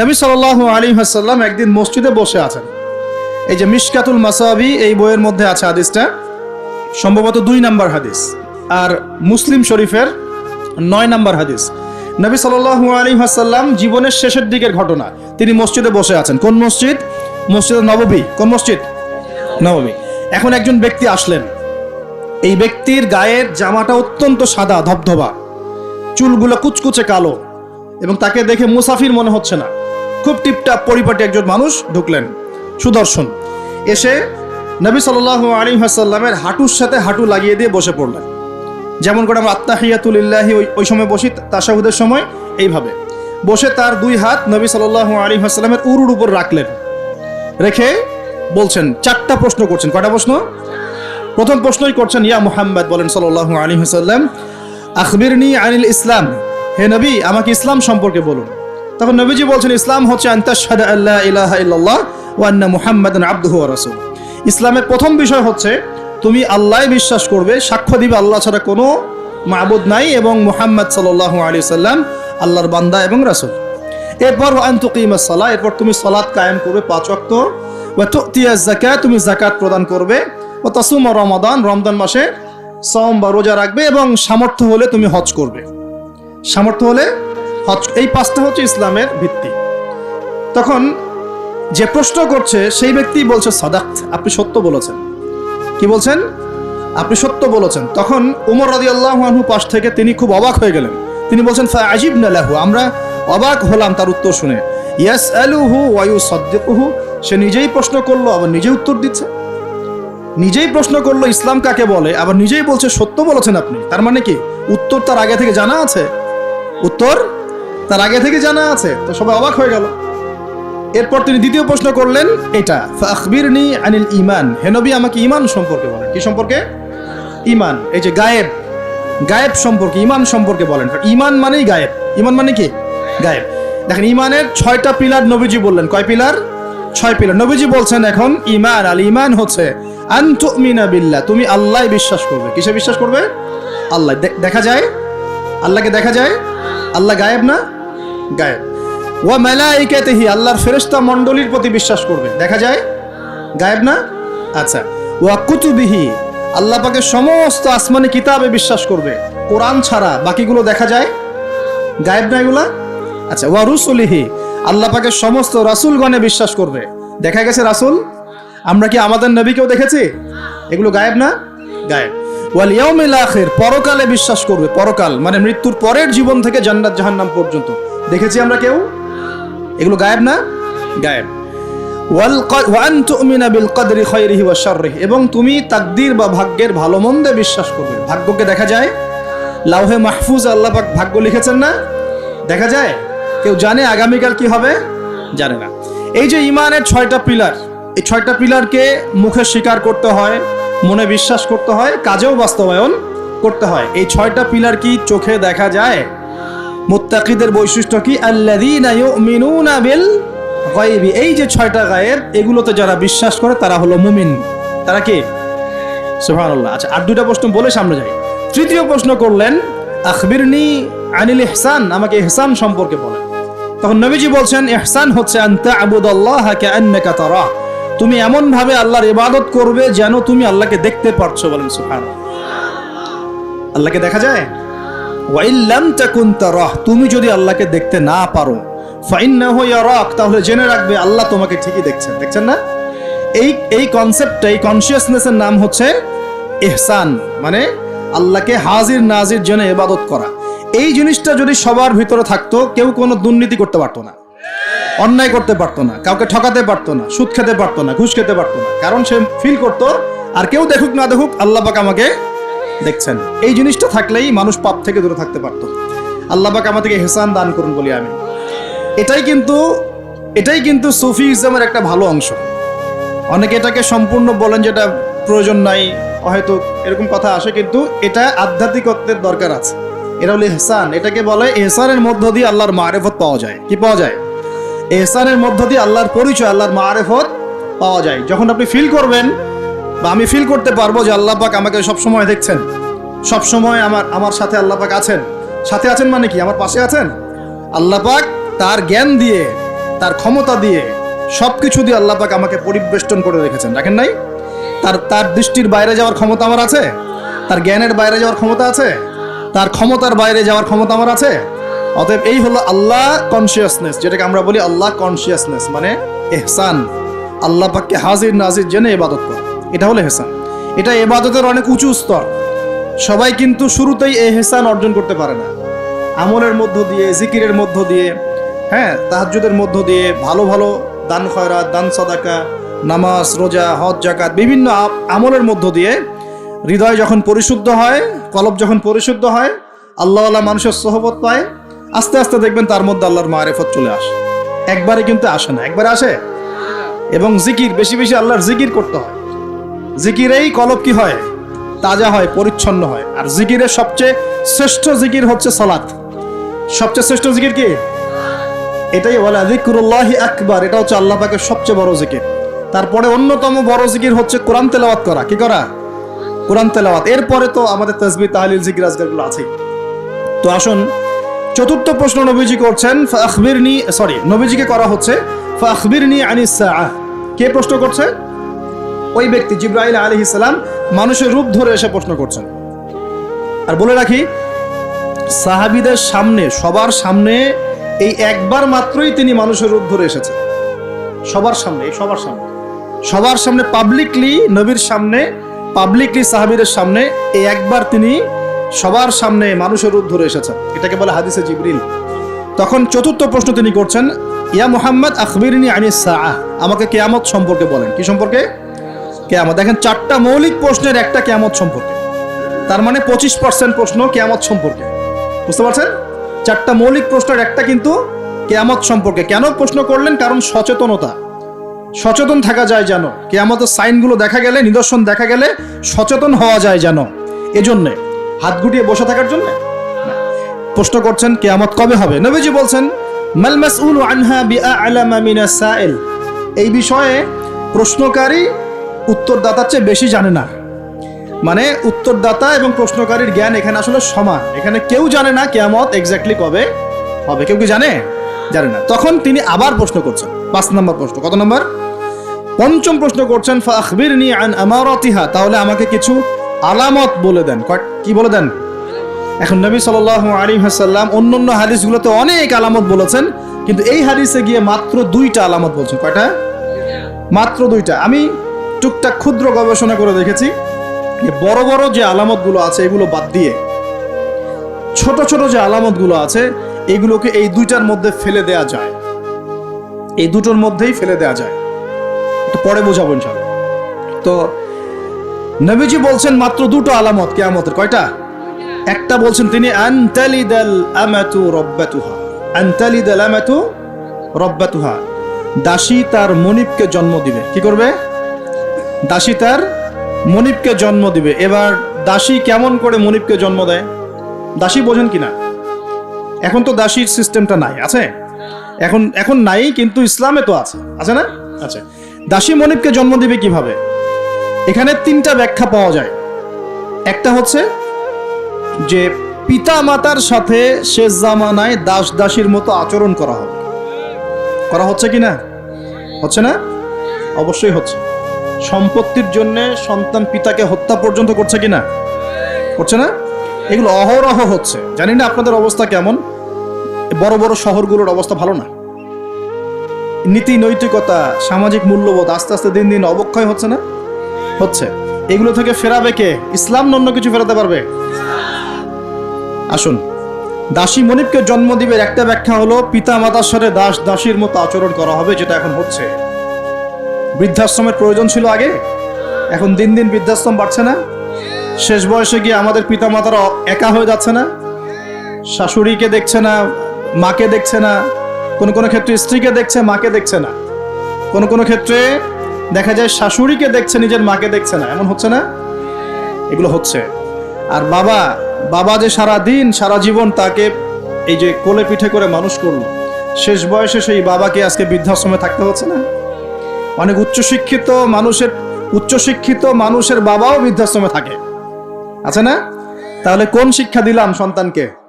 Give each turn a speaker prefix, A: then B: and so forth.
A: নবী সাল আলী হাসাল্লাম একদিন মসজিদে বসে আছেন। এই যে মিশকাতুল মাসাবি এই বইয়ের মধ্যে আছে হাদিসটা, সম্ভবত দুই নাম্বার হাদিস। আর মুসলিম শরীফের নয় নাম্বার হাদিস। নবী সাল আলী হাসাল্লাম জীবনের শেষের দিকের ঘটনা, তিনি মসজিদে বসে আছেন। কোন মসজিদ? মসজিদ নববী। কোন মসজিদ? নববী। এখন একজন ব্যক্তি আসলেন। এই ব্যক্তির গায়ের জামাটা অত্যন্ত সাদা, ধবধবা। চুলগুলো কুচকুচে কালো এবং তাকে দেখে মুসাফির মনে হচ্ছে না। খুব টিপটাপ পরিপাটি একজন মানুষ ঢুকলেন। সুদর্শন। এসে নবী সাল আলী হাসাল্লামের হাঁটুর সাথে হাঁটু লাগিয়ে দিয়ে বসে পড়লেন। যেমন করে আমরা আত্মাহিয়াতুলিল্লাহি ওই ওই সময় বসি তাসাহুদের সময় এইভাবে। বসে তার দুই হাত নবী সাল আলী হাসাল্লামের উরুর উপর রাখলেন। রেখে বলছেন, চারটা প্রশ্ন করছেন। কয়টা প্রশ্ন? প্রথম প্রশ্নই করছেন, ইয়া মুহাম্মদ, বলেন সাল্লাল্লাহু আলাইহি ওয়াসাল্লাম, আখবিরনি আনিল ইসলাম। হে নবী, আমাকে ইসলাম সম্পর্কে বলুন। তখন নবীজি বলছেন, ইসলাম হচ্ছে আবদুহু ইসলামের প্রথম বিষয় হচ্ছে, তুমি আল্লাহ বিশ্বাস করবে, সাক্ষ্য দিবে আল্লাহ ছাড়া কোনো মাবুদ নাই এবং মুহাম্মদ সাল্লাল্লাহু আলাইহি সাল্লাম আল্লাহর বান্দা এবং রাসূল। এরপর আন্তুকিমাস সালাহ, এরপর তুমি সালাত কায়েম করবে পাঁচ যাকাত, তুমি যাকাত প্রদান করবে। ও তাসুম রমাদান রমদান মাসে সম বা রোজা রাখবে এবং সামর্থ্য হলে তুমি হজ করবে। সামর্থ্য হলে হজ, এই পাঁচটা হচ্ছে ইসলামের ভিত্তি। তখন যে প্রশ্ন করছে, সেই ব্যক্তি বলছে, সাদাক, আপনি সত্য বলেছেন। কি বলছেন? আপনি সত্য বলেছেন। তখন উমর রাজি আল্লাহ পাশ থেকে তিনি খুব অবাক হয়ে গেলেন। তিনি বলছেন ফা আজিব নালাহু আমরা অবাক হলাম তার উত্তর শুনে। ইয়াস আলুহু ওয়ায়ু সদ্দিকুহু সে নিজেই প্রশ্ন করল, আবার নিজেই উত্তর দিচ্ছে। নিজেই প্রশ্ন করল, ইসলাম কাকে বলে? আবার নিজেই বলছে, সত্য বলেছেন আপনি। তার মানে কি? উত্তর তার আগে থেকে জানা আছে? উত্তর তার আগে থেকে জানা আছে, তো সবাই অবাক হয়ে গেল। এরপর তিনি দ্বিতীয় প্রশ্ন করলেন, এটা আখবিরনি আনিল ইমান হেনবি আমাকে ইমান সম্পর্কে বলেন। কি সম্পর্কে? ইমান এই যে গায়েব গায়েব সম্পর্কে ইমান সম্পর্কে বলেন। ইমান মানেই গায়েব। ইমান মানে কি? গায়েব। দেখেন ইমানের ছয়টা পিলার নবীজি বললেন। কয় পিলার? ছয় পিলার। নবীজি বলছেন এখন ইমান আল ইমান হচ্ছে বিল্লাহ। তুমি আল্লাহ বিশ্বাস করবে। কিসে বিশ্বাস করবে? আল্লাহ। দেখা যায়? আল্লাহকে দেখা যায়? আল্লাহ গায়েব না? গায়েব ওয়া মালাইকাতিহি, আল্লাহর ফেরেশতা মণ্ডলীর প্রতি বিশ্বাস করবে। দেখা যায়? গায়েব না? আচ্ছা। ওয়া কুতুবিহি, আল্লাহ পাকের সমস্ত আসমানি কিতাবে বিশ্বাস করবে। কোরআন ছাড়া বাকিগুলো দেখা যায়? গায়েব না এগুলা? আচ্ছা ওয়া রুসুলিহি, আল্লাহ পাকের সমস্ত রাসূলগণে বিশ্বাস করবে। দেখা গেছে রাসূল? আমরা কি আমাদের নবীকেও দেখেছি? এগুলো গায়েব না? গায়েব ওয়াল ইয়াউমিল আখির, পরকালে বিশ্বাস করবে, পরকাল মানে মৃত্যুর পরের জীবন থেকে জান্নাত জাহান্নাম পর্যন্ত। দেখেছি আমরা কেউ? এগুলো গায়েব না? গায়েব। এবং তুমি তাকদীর বা ভাগ্যের ভালো মন্দে বিশ্বাস করবে। ভাগ্যকে দেখা যায়? লাউহে মাহফুজ আল্লাহ ভাগ্য লিখেছেন না? দেখা যায়? কেউ জানে আগামীকাল কি হবে? জানে না। এই যে ইমানের ছয়টা পিলার, এই ছয়টা পিলারকে মুখে স্বীকার করতে হয়, মনে বিশ্বাস করতে হয়, কাজেও বাস্তবায়ন করতে হয়। এই ছয়টা পিলার কি চোখে দেখা যায়? মুত্তাকিদের বৈশিষ্ট্য কি? আল্লাযীনা ইউমিনুনা বিল গায়বি। এই যে ছয়টা গায়েব এগুলোতে যারা বিশ্বাস করে, তারা হলো মুমিন। তারা কি? সুবহানাল্লাহ। আচ্ছা আর দুইটা প্রশ্ন বলে সামনে যাই। তৃতীয় প্রশ্ন করলেন, আখবিরনি আনিল ইহসান, আমাকে ইহসান সম্পর্কে বলেন। তখন নবীজি বলছেন, ইহসান হচ্ছে আনতা আবুদাল্লাহ কাআন্নাকা তারা। তুমি এমন ভাবে আল্লাহর ইবাদত করবে যেন তুমি আল্লাহকে দেখতে পারছ বলেন, সুবহানাল্লাহ। আল্লাহকে দেখা যায়? তুমি যদি আল্লাহকে দেখতে না পারো তাহলে জেনে রাখবে আল্লাহ তোমাকে ঠিকই দেখছেন। দেখছেন না? এই এই কনসেপ্টটা এই কনসিয়াসনেসের নাম হচ্ছে ইহসান মানে আল্লাহকে হাজির নাজির জেনে ইবাদত করা। এই জিনিসটা যদি সবার ভিতরে থাকতো, কেউ কোনো দুর্নীতি করতে পারতো না। অন্যায় করতে পারতো না, কাউকে ঠকাতে পারতো না, সুদ খেতে পারতো না, ঘুষ খেতে পারতো না। কারণ সে ফিল করতো, আর কেউ দেখুক না দেখুক, আল্লাহ পাক আমাকে দেখছেন, এই জিনিসটা থাকলেই মানুষ পাপ থেকে দূরে থাকতে পারতো। আল্লাহ পাক আমাদেরকে হেসান দান করুন বলি আমি এটাই কিন্তু এটাই কিন্তু সুফি ইসলামের একটা ভালো অংশ। অনেকে এটাকে সম্পূর্ণ বলেন যেটা প্রয়োজন নাই, হয়তো এরকম কথা আসে, কিন্তু এটা আধ্যাত্মিকত্বের দরকার আছে। এটা হলো এহসান এটাকে বলে এহসানের মধ্য দিয়ে আল্লাহর মারেফত পাওয়া যায়। কি পাওয়া যায়? এহসানের মধ্য দিয়ে আল্লাহর পরিচয়, আল্লাহর মারেফত পাওয়া যায়। যখন আপনি ফিল করবেন বা আমি ফিল করতে পারব যে আল্লাহ পাক আমাকে সব সময় দেখছেন। সব সময় আমার আমার সাথে আল্লাহ পাক আছেন। সাথে আছেন মানে কি? আমার পাশে আছেন? আল্লাহ পাক তার জ্ঞান দিয়ে, তার ক্ষমতা দিয়ে সব কিছু দিয়ে আল্লাহ পাক আমাকে পরিবেষ্টন করে রেখেছেন। রাখেন নাই? তার তার দৃষ্টির বাইরে যাওয়ার ক্ষমতা আমার আছে? তার জ্ঞানের বাইরে যাওয়ার ক্ষমতা আছে? তার ক্ষমতার বাইরে যাওয়ার ক্ষমতা আমার আছে? অতএব এই হলো আল্লাহ কনসিয়াসনেস যেটাকে আমরা বলি আল্লাহ কনসিয়াসনেস মানে এহসান। আল্লাহ পাককে হাজির নাজির জেনে ইবাদত করা। এটা হলো হেসান। এটা এবাদতের অনেক উঁচু স্তর। সবাই কিন্তু শুরুতেই এই হেসান অর্জন করতে পারে না। আমলের মধ্য দিয়ে, জিকিরের মধ্য দিয়ে হ্যাঁ তাহাজ্জুদের মধ্য দিয়ে ভালো ভালো দান খয়রাত, দান সদাকা, নামাজ, রোজা, হজ জাকাত বিভিন্ন আমলের মধ্য দিয়ে হৃদয় যখন পরিশুদ্ধ হয়, কলব যখন পরিশুদ্ধ হয়, আল্লাহওয়ালা মানুষের সোহবত পায়, আস্তে আস্তে দেখবেন তার মধ্যে আল্লাহর মারেফত চলে আসে। একবারে কিন্তু আসে না। একবারে আসে? এবং জিকির, বেশি বেশি আল্লাহর জিকির করতে হয়। জিকিরেই কলব কি হয়? তাজা হয়, পরিচ্ছন্ন হয়। আর জিকিরের সবচেয়ে শ্রেষ্ঠ জিকির হচ্ছে সালাত। সবচেয়ে শ্রেষ্ঠ জিকির কি? এটাই বলে জিক্রুল্লাহ আকবার, এটা হচ্ছে আল্লাহ পাকের সবচেয়ে বড় জিকির। তারপরে অন্যতম বড় জিকির হচ্ছে কোরআন তেলাওয়াত করা। কি করা? কোরআন তেলাওয়াত। এরপরে তো আমাদের তসবি তাহলিল, জিকির আজকারগুলো আছেই। তো আসুন, চতুর্থ প্রশ্ন নবীজি করছেন, ফাখবিরনি সরি নবীজিকে করা হচ্ছে, ফাখবিরনি আনিস কে প্রশ্ন করছে? ওই ব্যক্তি জিব্রাইল আলী ইসলাম মানুষের রূপ ধরে এসে প্রশ্ন করছেন। আর বলে রাখি, সাহাবিদের সামনে, সবার সামনে এই একবার মাত্রই তিনি মানুষের রূপ ধরে এসেছেন সবার সামনে সবার সামনে। সবার সামনে পাবলিকলি নবীর সামনে পাবলিকলি সাহাবিদের সামনে এই একবার তিনি সবার সামনে মানুষের রূপ ধরে এসেছেন। এটাকে বলে হাদিসে জিবরিল। তখন চতুর্থ প্রশ্ন তিনি করছেন, ইয়া মোহাম্মদ, আখবিরনি আনিস আমাকে কেয়ামত সম্পর্কে বলেন। কি সম্পর্কে? কেয়ামত। দেখেন, চারটা মৌলিক প্রশ্নের একটা কেয়ামত সম্পর্কে। তার মানে পঁচিশ পার্সেন্ট প্রশ্ন কেয়ামত সম্পর্কে। বুঝতে পারছেন? চারটা মৌলিক প্রশ্নের একটা কিন্তু কেয়ামত সম্পর্কে। কেন প্রশ্ন করলেন? কারণ সচেতনতা। সচেতন থাকা যায় যেন। কেয়ামতের সাইনগুলো দেখা গেলে, নিদর্শন দেখা গেলে সচেতন হওয়া যায় যেন। এজন্যে। হাত গুটিয়ে বসে থাকার জন্য? প্রশ্ন করছেন, কেয়ামত কবে হবে? নবীজি বলছেন, মাল মাসউল আনহা বিআলামা মিনাস সাইল। এই বিষয়ে প্রশ্নকারী উত্তরদাতার চেয়ে বেশি জানে না। মানে উত্তরদাতা এবং প্রশ্নকারীর জ্ঞান এখানে আসলে সমান। এখানে কেউ জানে না কেয়ামত এক্স্যাক্টলি কবে হবে। কেউ কি জানে? জানে না। তখন তিনি আবার প্রশ্ন করছেন। পাঁচ নম্বর প্রশ্ন। কত নম্বর? পঞ্চম প্রশ্ন করছেন, ফাখবিরনি আন আমারাতিহা। তাহলে আমাকে কিছু আলামত বলে দেন। কি বলে দেন? এখন নবী সাল্লাল্লাহু আলাইহি হাসাল্লাম অন্য অন্য হাদিসগুলোতে অনেক আলামত বলেছেন, কিন্তু এই হাদিসে গিয়ে মাত্র দুইটা আলামত বলছেন। কয়টা? মাত্র দুইটা। আমি টুকটাক ক্ষুদ্র গবেষণা করে দেখেছি যে বড় বড় যে আলামতগুলো আছে, এগুলো বাদ দিয়ে ছোট ছোট যে আলামতগুলো আছে, এগুলোকে এই দুইটার মধ্যে ফেলে দেয়া যায়। এই দুটোর মধ্যেই ফেলে দেয়া যায়। তো পরে বোঝাবো ইনশাল্লাহ তো নবীজি বলছেন মাত্র দুটো আলামত কেয়ামতের, কয়টা? একটা বলছেন তিনি দাসী তার মনিবকে জন্ম দিবে। কি করবে? দাসী তার মনিবকে জন্ম দিবে। এবার দাসী কেমন করে মনিবকে জন্ম দেয়? দাসী বোঝেন কিনা? এখন তো দাসীর সিস্টেমটা নাই, আছে? এখন এখন নাই, কিন্তু ইসলামে তো আছে। আছে না? আচ্ছা। দাসী মনিবকে জন্ম দিবে কীভাবে? এখানে তিনটা ব্যাখ্যা পাওয়া যায়। একটা হচ্ছে যে পিতা মাতার সাথে শেষ জামানায় দাস দাসীর মতো আচরণ করা হবে। করা হচ্ছে কি না? হচ্ছে না? অবশ্যই হচ্ছে। সম্পত্তির জন্য সন্তান পিতাকে হত্যা পর্যন্ত করছে কি না করছে না? এগুলো অহরহ হচ্ছে। জানি না আপনাদের অবস্থা কেমন। বড় বড় শহরগুলোর অবস্থা ভালো না। নীতি নৈতিকতা, সামাজিক মূল্যবোধ আস্তে আস্তে দিন দিন অবক্ষয় হচ্ছে না? হচ্ছে। এগুলো থেকে ফেরাবে কে? ইসলাম অন্য কিছু ফেরাতে পারবে? আসুন। দাসী মনিবকে জন্ম দিবে একটা ব্যাখ্যা হলো পিতা মাতার সাথে দাস দাসীর মতো আচরণ করা হবে, যেটা এখন হচ্ছে। বৃদ্ধাশ্রমের প্রয়োজন ছিল আগে। এখন দিন দিন বৃদ্ধাশ্রম বাড়ছে না। শেষ বয়সে গিয়ে আমাদের পিতা মাতারা একা হয়ে যাচ্ছে না। শাশুড়িকে দেখছে না, মাকে দেখছে না। কোনো কোনো ক্ষেত্রে স্ত্রীকে দেখছে, মাকে দেখছে না। কোনো কোনো ক্ষেত্রে দেখা যায় শাশুড়িকে দেখছে, নিজের মাকে দেখছে না। এমন হচ্ছে না? এগুলো হচ্ছে। আর বাবা বাবা যে সারা দিন সারা জীবন তাকে এই যে কোলে পিঠে করে মানুষ করল, শেষ বয়সে সেই বাবাকে আজকে বৃদ্ধাশ্রমে থাকতে হচ্ছে না? অনেক উচ্চশিক্ষিত মানুষের উচ্চশিক্ষিত মানুষের বাবাও বৃদ্ধাশ্রমে থাকে। আছে না? তাহলে কোন শিক্ষা দিলাম সন্তানকে?